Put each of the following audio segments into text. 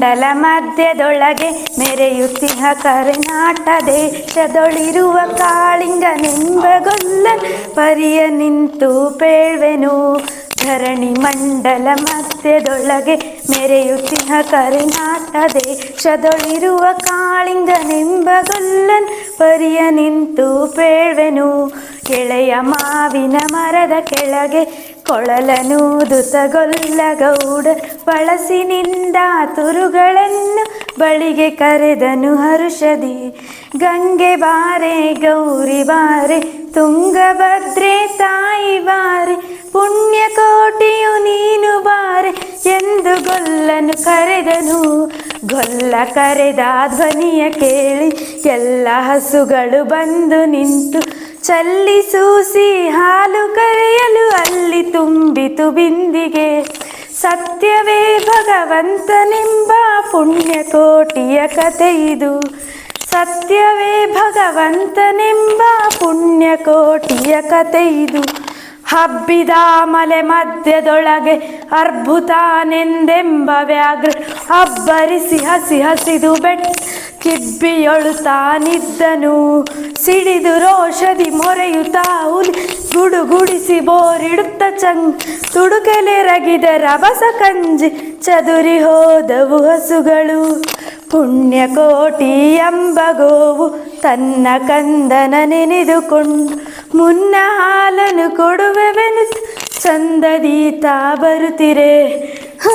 ಮಂಡಲ ಮಧ್ಯದೊಳಗೆ ಮೆರೆಯುತ್ತಿಹ ಕರೆನಾಟ ದೇಶದೊಳಿರುವ ಕಾಳಿಂಗನೆಂಬಗೊಲ್ಲನ್ ಪರಿಯ ನಿಂತು ಪೇಳ್ವೆನು. ಧರಣಿ ಮಂಡಲ ಮಧ್ಯದೊಳಗೆ ಮೆರೆಯುತ್ತಿಹ ಕರೆನಾಟ ದೇಶದೊಳಿರುವ ಕಾಳಿಂಗನೆಂಬಗೊಲ್ಲನ್ ಪರಿಯ ನಿಂತು ಪೇಳ್ವೆನು. ಕೆಳೆಯ ಮಾವಿನ ಮರದ ಕೆಳಗೆ ಕೊಳಲನೂದುತಗೊಲ್ಲ ಗೌಡ ಬಳಸಿನಿಂದ ತುರುಗಳನ್ನು ಬಳಿಗೆ ಕರೆದನು ಹರುಷದಿ. ಗಂಗೆ ಬಾರೆ, ಗೌರಿ ಬಾರೆ, ತುಂಗಭದ್ರೆ ತಾಯಿ ಬಾರೆ, ಪುಣ್ಯಕೋಟಿಯು ನೀನು ಬಾರೆ ಎಂದು ಗೊಲ್ಲನು ಕರೆದನು. ಗೊಲ್ಲ ಕರೆದ ಧ್ವನಿಯ ಕೇಳಿ ಎಲ್ಲ ಹಸುಗಳು ಬಂದು ನಿಂತು ಚಲ್ಲಿಸೂಸಿ ಹಾಲು ಕರೆಯಲು ಅಲ್ಲಿ ತುಂಬಿತು ಬಿಂದಿಗೆ. ಸತ್ಯವೇ ಭಗವಂತನೆಂಬ ಪುಣ್ಯಕೋಟಿಯ ಕಥೆ ಇದು. ಸತ್ಯವೇ ಭಗವಂತನೆಂಬ ಪುಣ್ಯಕೋಟಿಯ ಕಥೆ ಇದು. ಹಬ್ಬಿದ ಮಲೆ ಮಧ್ಯದೊಳಗೆ ಅರ್ಭುತಾನೆಂದೆಂಬ ವ್ಯಾಘ್ರ ಅಬ್ಬರಿಸಿ ಹಸಿ ಹಸಿದು ಬೆಟ್ಟ ಕಿಬ್ಬಿಯೊಳು ತಾನಿದ್ದನು ಸಿಡಿದು ರೋಷದಿ ಮೊರೆಯುತ್ತಾ ಹುಲಿ ಗುಡುಗುಡಿಸಿ ಬೋರಿಡುತ್ತ ಚಂಗ್. ತುಡುಕೆಲೆರಗಿದ ರಭಸ ಕಂಜಿ ಚದುರಿ ಹೋದವು ಹಸುಗಳು. ಪುಣ್ಯಕೋಟಿ ಎಂಬ ಗೋವು ತನ್ನ ಕಂದನ ನೆನೆದುಕೊಂಡು. ಮುನ್ನ ಹಾಲನ್ನು ಕೊಡುವೆವೆನು ಚಂದದೀತ ಬರುತ್ತಿರೇ. ಹ,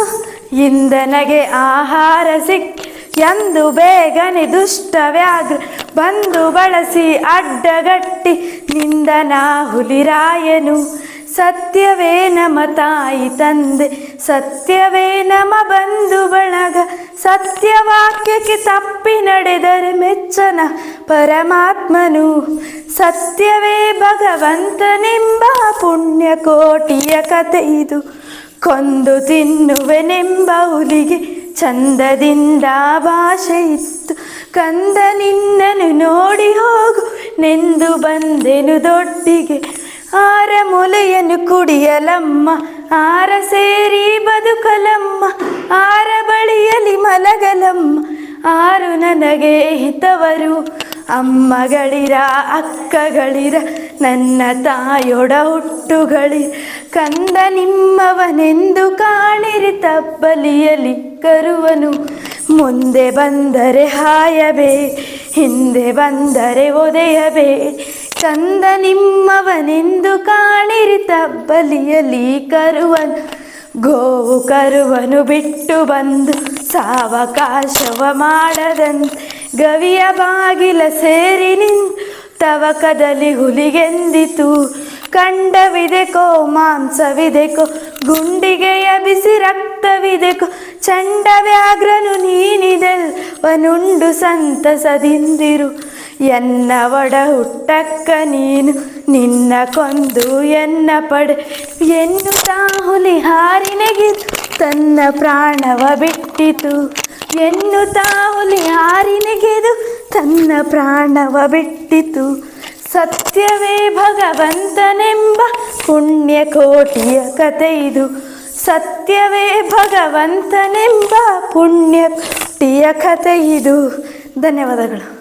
ಇಂದನಗೆ ಆಹಾರ ಸಿಕ್ ಎಂದು ಬೇಗನೆ ದುಷ್ಟ ವ್ಯಾಘ್ರ ಬಂದು ಬಳಸಿ ಅಡ್ಡಗಟ್ಟಿ ನಿಂದನ ಹುಲಿರಾಯನು. ಸತ್ಯವೇ ನಮ ತಾಯಿ ತಂದೆ, ಸತ್ಯವೇ ನಮ ಬಂಧು ಬಳಗ, ಸತ್ಯವಾಕ್ಯಕ್ಕೆ ತಪ್ಪಿ ನಡೆದರೆ ಮೆಚ್ಚನ ಪರಮಾತ್ಮನು. ಸತ್ಯವೇ ಭಗವಂತನೆಂಬ ಪುಣ್ಯಕೋಟಿಯ ಕಥೆ ಇದು. ಕೊಂದು ತಿನ್ನುವೆನೆಂಬ ಹುಲಿಗೆ ಚಂದದಿಂದ ಭಾಷೆ ಇತ್ತು. ಕಂದ ನಿನ್ನನು ನೋಡಿ ಹೋಗು, ನೆಂದು ಬಂದೆನು ದೊಡ್ಡಿಗೆ. ಆರ ಮೊಲೆಯನ್ನು ಕುಡಿಯಲಮ್ಮ, ಆರ ಸೇರಿ ಬದುಕಲಮ್ಮ, ಆರ ಬಳಿಯಲಿ ಮಲಗಲಮ್ಮ. ಆರು ನನಗೆ ಹಿತವರು, ಅಮ್ಮಗಳಿರ, ಅಕ್ಕಗಳಿರ, ನನ್ನ ತಾಯೊಡ ಹುಟ್ಟುಗಳಿ ಕಂದ ನಿಮ್ಮವನೆಂದು ಕಾಣಿರಿ ತಬ್ಬಲಿಯಲಿ ಕರುವನು. ಮುಂದೆ ಬಂದರೆ ಹಾಯಬೇ ಹಿಂದೆ ಬಂದರೆ ಒದೆಯಬೇ ಕಂದ ನಿಮ್ಮವನೆಂದು ಕಾಣಿರಿ ತಬ್ಬಲಿಯಲಿ ಕರುವನು. ಗೋವು ಕರುವನು ಬಿಟ್ಟು ಬಂದು ಸಾವಕಾಶವ ಮಾಡದಂತೆ ಗವಿಯ ಬಾಗಿಲ ಸೇರಿ ನಿಂತು ತವಕದಲ್ಲಿ ಹುಲಿಗೆಂದಿತು. ಕಂಡವಿದೆಕೋ, ಮಾಂಸವಿದೆಕೋ, ಗುಂಡಿಗೆಯ ಬಿಸಿ ರಕ್ತವಿದೆಕೋ, ಚಂಡ ವ್ಯಾಘ್ರನು ನೀನಿದೆಲ್ವನುಂಡು ಸಂತಸದಿಂದಿರು. ಎನ್ನ ಒಡ ಹುಟ್ಟಕ್ಕ ನೀನು, ನಿನ್ನ ಕೊಂದು ಎನ್ನ ಪಡೆ, ಎನ್ನು ತಾಹುಲಿ ಹಾರಿನೆಗೆದು ತನ್ನ ಪ್ರಾಣವ ಬಿಟ್ಟಿತು. ಎನ್ನು ತಾಹುಲಿ ಹಾರಿನಗೆದು ತನ್ನ ಪ್ರಾಣವ ಬಿಟ್ಟಿತು. ಸತ್ಯವೇ ಭಗವಂತನೆಂಬ ಪುಣ್ಯಕೋಟಿಯ ಕಥೆ ಇದು ಸತ್ಯವೇ ಭಗವಂತನೆಂಬ ಪುಣ್ಯಕೋಟಿಯ ಕಥೆ ಇದು ಧನ್ಯವಾದಗಳು.